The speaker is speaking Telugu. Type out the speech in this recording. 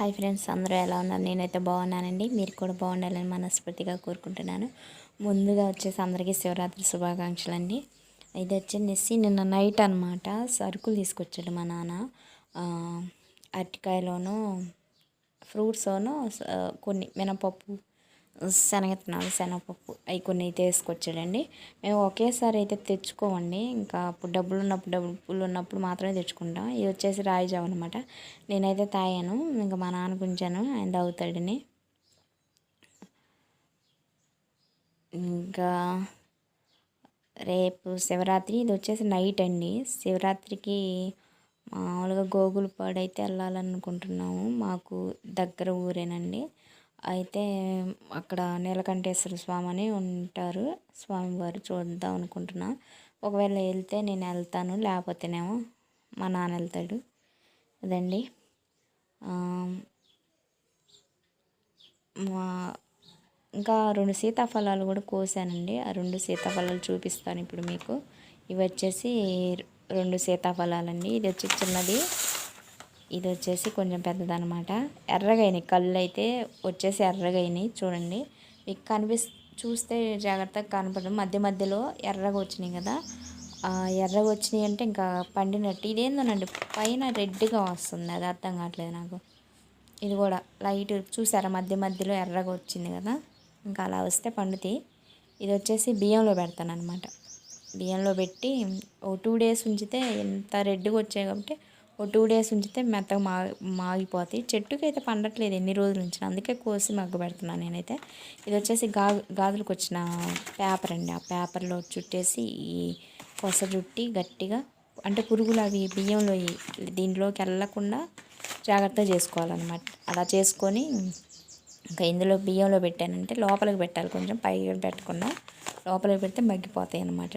హాయ్ ఫ్రెండ్స్ అందరూ ఎలా ఉన్నారు? నేనైతే బాగున్నానండి. మీరు కూడా బాగుండాలని మనస్ఫూర్తిగా కోరుకుంటున్నాను. ముందుగా వచ్చేసి అందరికీ శివరాత్రి శుభాకాంక్షలు అండి ఇది వచ్చేసి నిన్న నైట్ అనమాట సరుకులు తీసుకొచ్చాడు మా నాన్న. ఆ, అరటికాయలోను ఫ్రూట్స్ను కొన్ని మినపప్పు శనగెత్తనాలు శనగపప్పు అవి కొన్ని తీసుకొచ్చాడండి మేము ఒకేసారి అయితే తెచ్చుకోమండి. ఇంకా అప్పుడు డబ్బులు ఉన్నప్పుడు డబ్బులు ఉన్నప్పుడు మాత్రమే తెచ్చుకుంటాం. ఇది వచ్చేసి రాయి జావ అనమాట నేనైతే తాగాను. ఇంకా మా నాన్న గుంచాను ఆయన తాగుతాడని. ఇంకా రేపు శివరాత్రి. ఇది వచ్చేసి నైట్ అండి. శివరాత్రికి మామూలుగా గోగులపాడు అయితే వెళ్ళాలనుకుంటున్నాము. మాకు దగ్గర ఊరేనండి. అయితే అక్కడ నీలకంఠేశ్వర స్వామి అని ఉంటారు. స్వామివారు చూద్దాం అనుకుంటున్నా. ఒకవేళ వెళ్తే నేను వెళ్తాను లేకపోతేనేమో మా నాన్న వెళ్తాడు. అదండి. మా ఇంకా రెండు సీతాఫలాలు కూడా కోసానండి. ఆ రెండు సీతాఫలాలు చూపిస్తాను ఇప్పుడు మీకు. ఇవి వచ్చేసి రెండు సీతాఫలాలండి. ఇది వచ్చి చిన్నది. ఇది వచ్చేసి కొంచెం పెద్దదనమాట ఎర్రగైనాయి. కళ్ళు అయితే వచ్చేసి ఎర్రగైనాయి. చూడండి. మీకు కనిపిస్ చూస్తే జాగ్రత్తగా కనపడదు. మధ్య మధ్యలో ఎర్రగా వచ్చినాయి కదా. ఎర్రగా వచ్చినాయి అంటే ఇంకా పండినట్టు. ఇదేందోనండి? పైన రెడ్గా వస్తుంది. అది అర్థం కావట్లేదు నాకు. ఇది కూడా లైట్ చూసారా? మధ్య మధ్యలో ఎర్రగా వచ్చింది కదా. ఇంకా అలా వస్తే పండుతాయి. ఇది వచ్చేసి బియ్యంలో పెడతాను అనమాట బియ్యంలో పెట్టి ఓ టూ డేస్ ఉంచితే ఎంత రెడ్గా వచ్చాయి కాబట్టి ఓ టూ డేస్ ఉంచితే మెత్తగా మా మాగిపోతాయి. చెట్టుకి అయితే పండట్లేదు ఎన్ని రోజులు ఉంచిన. అందుకే కోసి మగ్గ పెడుతున్నాను నేనైతే. ఇది వచ్చేసి గా గాజులకు వచ్చిన పేపర్ అండి. ఆ పేపర్లో చుట్టేసి ఈ కొస చుట్టి గట్టిగా అంటే పురుగులు అవి బియ్యంలో దీంట్లోకి వెళ్ళకుండా జాగ్రత్త చేసుకోవాలన్నమాట. అలా చేసుకొని ఇంకా ఇందులో బియ్యంలో పెట్టానంటే లోపలికి పెట్టాలి. కొంచెం పైకి పెట్టకుండా లోపలికి పెడితే మగ్గిపోతాయి అన్నమాట.